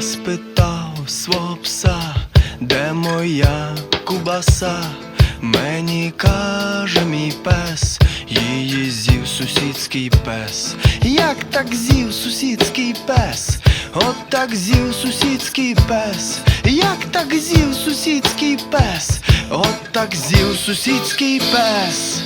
спитав свого пса, де моя кубаса. Мені каже мій пес, її з'їв сусідський пес. Як так з'їв сусідський пес? От так з'їв сусідський пес. Як так з'їв сусідський пес? От так з'їв сусідський пес.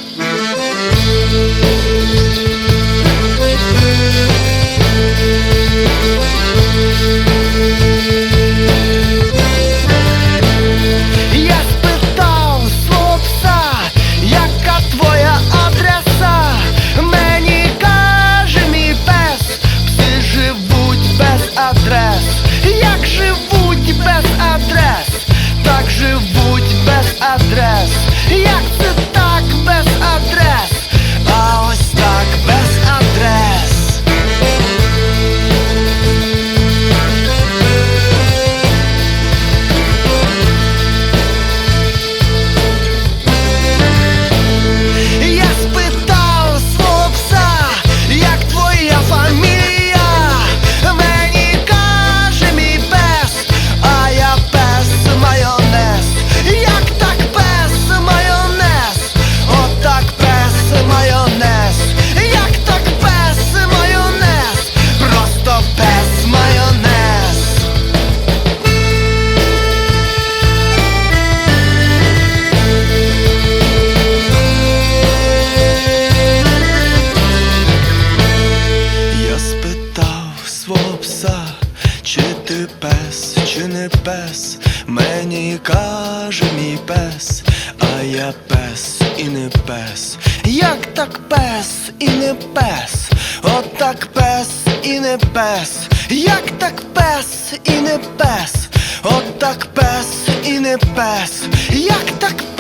Адрес. Як живуть без адрес? Пес, чи не пес. Мені каже мій пес, а я пес і не пес. Як так пес і не пес? От так пес і не пес. Як так пес і не пес? От так пес і не пес. Як так пес